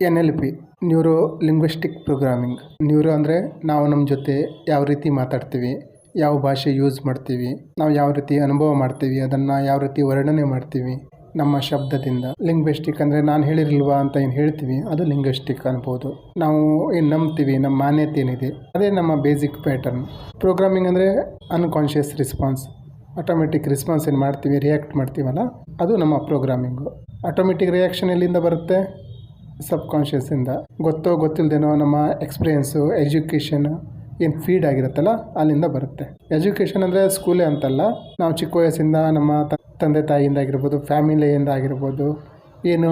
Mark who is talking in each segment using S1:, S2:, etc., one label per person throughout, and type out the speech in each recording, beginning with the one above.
S1: N L P neuro linguistic programming. Neuro ಅಂದರೆ ನಾವು ನಮ್ಮ ಜೊತೆ ಯಾವ ರೀತಿ ಮಾತಾಡ್ತೀವಿ, ಯಾವ ಭಾಷೆ ಯೂಸ್ ಮಾಡ್ತೀವಿ, ನಾವು ಯಾವ ರೀತಿ ಅನುಭವ ಮಾಡ್ತೀವಿ, ಅದನ್ನು ಯಾವ ರೀತಿ ವರ್ಣನೆ ಮಾಡ್ತೀವಿ, ನಮ್ಮ ಶಬ್ದದಿಂದ. ಲಿಂಗ್ವಿಸ್ಟಿಕ್ ಅಂದರೆ ನಾನು ಹೇಳಿರಲ್ವಾ ಅಂತ ಏನು ಹೇಳ್ತೀವಿ, ಅದು ಲಿಂಗ್ವಿಸ್ಟಿಕ್ ಅನ್ಬೋದು. ನಾವು ಏನು ನಂಬ್ತೀವಿ, ನಮ್ಮ ಮಾನ್ಯತೆ ಏನಿದೆ, ಅದೇ ನಮ್ಮ ಬೇಸಿಕ್ ಪ್ಯಾಟರ್ನ್. ಪ್ರೋಗ್ರಾಮಿಂಗ್ ಅಂದರೆ ಅನ್ಕಾನ್ಷಿಯಸ್ ರೆಸ್ಪಾನ್ಸ್ ಆಟೋಮೆಟಿಕ್ ರೆಸ್ಪಾನ್ಸ್ ಏನು ಮಾಡ್ತೀವಿ, ರಿಯಾಕ್ಟ್ ಮಾಡ್ತೀವಲ್ಲ, ಅದು ನಮ್ಮ ಪ್ರೋಗ್ರಾಮಿಂಗು. ಆಟೋಮೆಟಿಕ್ ರಿಯಾಕ್ಷನ್ ಎಲ್ಲಿಂದ ಬರುತ್ತೆ? ಸಬ್ ಕಾನ್ಷಿಯಸ್ಸಿಂದ ಗೊತ್ತೋ ಗೊತ್ತಿಲ್ಲದೇನೋ ನಮ್ಮ ಎಕ್ಸ್ಪೀರಿಯೆನ್ಸು, ಎಜುಕೇಷನ್ ಏನು ಫೀಡ್ ಆಗಿರುತ್ತಲ್ಲ, ಅಲ್ಲಿಂದ ಬರುತ್ತೆ. ಎಜುಕೇಷನ್ ಅಂದರೆ ಸ್ಕೂಲೇ ಅಂತಲ್ಲ, ನಾವು ಚಿಕ್ಕ ವಯಸ್ಸಿಂದ ನಮ್ಮ ತಂದೆ ತಾಯಿಯಿಂದ ಆಗಿರ್ಬೋದು, ಫ್ಯಾಮಿಲಿಯಿಂದ ಆಗಿರ್ಬೋದು, ಏನು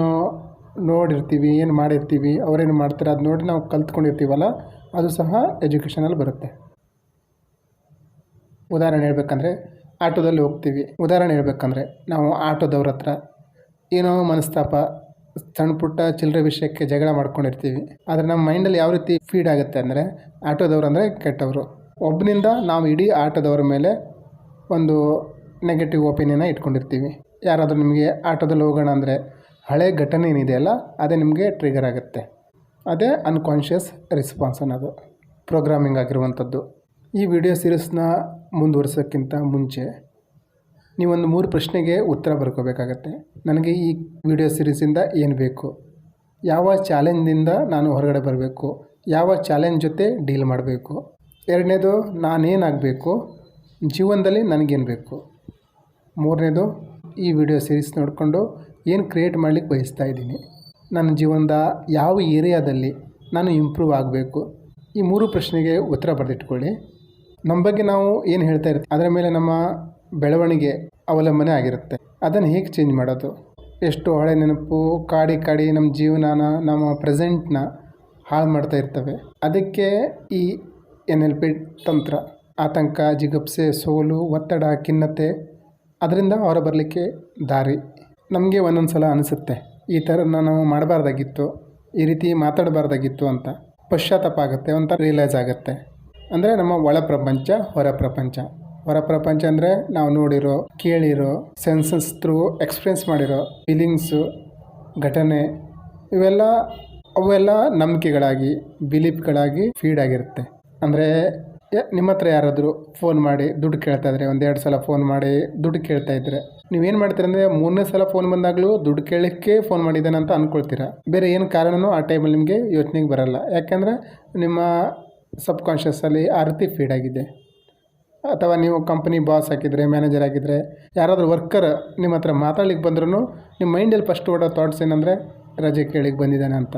S1: ನೋಡಿರ್ತೀವಿ, ಏನು ಮಾಡಿರ್ತೀವಿ, ಅವರೇನು ಮಾಡ್ತಾರೆ ಅದು ನೋಡಿ ನಾವು ಕಲ್ತ್ಕೊಂಡಿರ್ತೀವಲ್ಲ, ಅದು ಸಹ ಎಜುಕೇಷನಲ್ಲಿ ಬರುತ್ತೆ. ಉದಾಹರಣೆ ಹೇಳ್ಬೇಕಂದ್ರೆ, ಆಟೋದಲ್ಲಿ ಹೋಗ್ತೀವಿ. ಉದಾಹರಣೆ ಹೇಳ್ಬೇಕಂದ್ರೆ, ನಾವು ಆಟೋದವ್ರ ಹತ್ರ ಏನೋ ಮನಸ್ತಾಪ ಸಣ್ಣ ಪುಟ್ಟ ಚಿಲ್ಲರೆ ವಿಷಯಕ್ಕೆ ಜಗಳ ಮಾಡ್ಕೊಂಡಿರ್ತೀವಿ. ಆದರೆ ನಮ್ಮ ಮೈಂಡಲ್ಲಿ ಯಾವ ರೀತಿ ಫೀಡ್ ಆಗುತ್ತೆ ಅಂದರೆ ಆಟೋದವ್ರು ಅಂದರೆ ಕೆಟ್ಟವರು. ಒಬ್ಬನಿಂದ ನಾವು ಇಡೀ ಆಟೋದವ್ರ ಮೇಲೆ ಒಂದು ನೆಗೆಟಿವ್ ಒಪಿನಿಯನ್ನ ಇಟ್ಕೊಂಡಿರ್ತೀವಿ. ಯಾರಾದರೂ ನಿಮಗೆ ಆಟೋದಲ್ಲಿ ಹೋಗೋಣ ಅಂದರೆ ಹಳೆ ಘಟನೆ ಏನಿದೆಯಲ್ಲ ಅದೇ ನಿಮಗೆ ಟ್ರಿಗರ್ ಆಗುತ್ತೆ. ಅದೇ ಅನ್ಕಾನ್ಷಿಯಸ್ ರೆಸ್ಪಾನ್ಸ್ ಅನ್ನೋದು. ಪ್ರೋಗ್ರಾಮಿಂಗ್ ಆಗಿರುವಂಥದ್ದು. ಈ ವಿಡಿಯೋ ಸೀರೀಸ್ನ ಮುಂದುವರಿಸೋಕ್ಕಿಂತ ಮುಂಚೆ ನೀವೊಂದು ಮೂರು ಪ್ರಶ್ನೆಗೆ ಉತ್ತರ ಬರ್ಕೋಬೇಕಾಗತ್ತೆ. ನನಗೆ ಈ ವಿಡಿಯೋ ಸೀರೀಸಿಂದ ಏನು ಬೇಕು? ಯಾವ ಚಾಲೆಂಜಿಂದ ನಾನು ಹೊರಗಡೆ ಬರಬೇಕು? ಯಾವ ಚಾಲೆಂಜ್ ಜೊತೆ ಡೀಲ್ ಮಾಡಬೇಕು? ಎರಡನೇದು, ನಾನೇನಾಗಬೇಕು? ಜೀವನದಲ್ಲಿ ನನಗೇನು ಬೇಕು? ಮೂರನೇದು, ಈ ವಿಡಿಯೋ ಸೀರೀಸ್ ನೋಡಿಕೊಂಡು ಏನು ಕ್ರಿಯೇಟ್ ಮಾಡಲಿಕ್ಕೆ ಬಯಸ್ತಾ ಇದ್ದೀನಿ? ನನ್ನ ಜೀವನದ ಯಾವ ಏರಿಯಾದಲ್ಲಿ ನಾನು ಇಂಪ್ರೂವ್ ಆಗಬೇಕು? ಈ ಮೂರು ಪ್ರಶ್ನೆಗೆ ಉತ್ತರ ಬರೆದಿಟ್ಕೊಳ್ಳಿ. ನಮ್ಮ ಬಗ್ಗೆ ನಾವು ಏನು ಹೇಳ್ತಾ ಇರ್ತೀವಿ? ಅದರ ಮೇಲೆ ನಮ್ಮ ಬೆಳವಣಿಗೆ ಅವಲಂಬನೆ ಆಗಿರುತ್ತೆ. ಅದನ್ನು ಹೇಗೆ ಚೇಂಜ್ ಮಾಡೋದು? ಎಷ್ಟು ಹಳೆ ನೆನಪು, ಕಾಡಿ ಕಾಡಿ ನಮ್ಮ ಜೀವನನ, ನಮ್ಮ ಪ್ರೆಸೆಂಟ್ನ ಹಾಳು ಮಾಡ್ತಾ ಇರ್ತವೆ. ಅದಕ್ಕೆ ಈ ಎನ್ ಎಲ್ ಪಿ ತಂತ್ರ, ಆತಂಕ, ಜಿಗುಪ್ಸೆ, ಸೋಲು, ಒತ್ತಡ, ಖಿನ್ನತೆ, ಅದರಿಂದ ಹೊರ ಬರಲಿಕ್ಕೆ ದಾರಿ. ನಮಗೆ ಒಂದೊಂದು ಸಲ ಅನಿಸುತ್ತೆ, ಈ ಥರ ನಾನು ಮಾಡಬಾರ್ದಾಗಿತ್ತು, ಈ ರೀತಿ ಮಾತಾಡಬಾರ್ದಾಗಿತ್ತು ಅಂತ. ಪಶ್ಚಾತ್ತಾಪ ಆಗುತ್ತೆ ಅಂತ ರಿಯಲೈಸ್ ಆಗುತ್ತೆ. ಅಂದರೆ ನಮ್ಮ ಒಳ ಪ್ರಪಂಚ, ಹೊರ ಪ್ರಪಂಚ. ಹೊರ ಪ್ರಪಂಚ ಅಂದರೆ ನಾವು ನೋಡಿರೋ, ಕೇಳಿರೋ, ಸೆನ್ಸಸ್ ಥ್ರೂ ಎಕ್ಸ್ಪೀರಿಯನ್ಸ್ ಮಾಡಿರೋ ಫೀಲಿಂಗ್ಸು, ಘಟನೆ, ಇವೆಲ್ಲ, ಅವೆಲ್ಲ ನಂಬಿಕೆಗಳಾಗಿ, ಬಿಲೀಫ್ಗಳಾಗಿ ಫೀಡ್ ಆಗಿರುತ್ತೆ. ಅಂದರೆ ನಿಮ್ಮ ಹತ್ರ ಯಾರಾದರೂ ಫೋನ್ ಮಾಡಿ ದುಡ್ಡು ಕೇಳ್ತಾ ಇದ್ರೆ ಒಂದೆರಡು ಸಲ ಫೋನ್ ಮಾಡಿ ದುಡ್ಡು ಕೇಳ್ತಾ ಇದ್ರೆ, ನೀವೇನು ಮಾಡ್ತೀರ ಅಂದರೆ ಮೂರನೇ ಸಲ ಫೋನ್ ಬಂದಾಗಲೂ ದುಡ್ಡು ಕೇಳಲಿಕ್ಕೆ ಫೋನ್ ಮಾಡಿದ್ದಾನೆ ಅಂತ ಅಂದ್ಕೊಳ್ತೀರಾ ಬೇರೆ ಏನು ಕಾರಣನೂ ಆ ಟೈಮಲ್ಲಿ ನಿಮಗೆ ಯೋಚನೆಗೆ ಬರಲ್ಲ. ಯಾಕೆಂದರೆ ನಿಮ್ಮ ಸಬ್ ಕಾನ್ಷಿಯಸ್ಸಲ್ಲಿ ಆ ರೀತಿ ಫೀಡ್ ಆಗಿದೆ. ಅಥವಾ ನೀವು ಕಂಪ್ನಿ ಬಾಸ್ ಹಾಕಿದರೆ ಮ್ಯಾನೇಜರ್ ಆಗಿದ್ದರೆ ಯಾರಾದರೂ ವರ್ಕರ್ ನಿಮ್ಮ ಹತ್ರ ಮಾತಾಡ್ಲಿಕ್ಕೆ ಬಂದ್ರೂ ನಿಮ್ಮ ಮೈಂಡಲ್ಲಿ ಫಸ್ಟ್ ಓಡೋ ಥಾಟ್ಸ್ ಏನಂದರೆ, ರಜೆ ಕೇಳಿಕ್ಕೆ ಬಂದಿದ್ದಾನೆ ಅಂತ.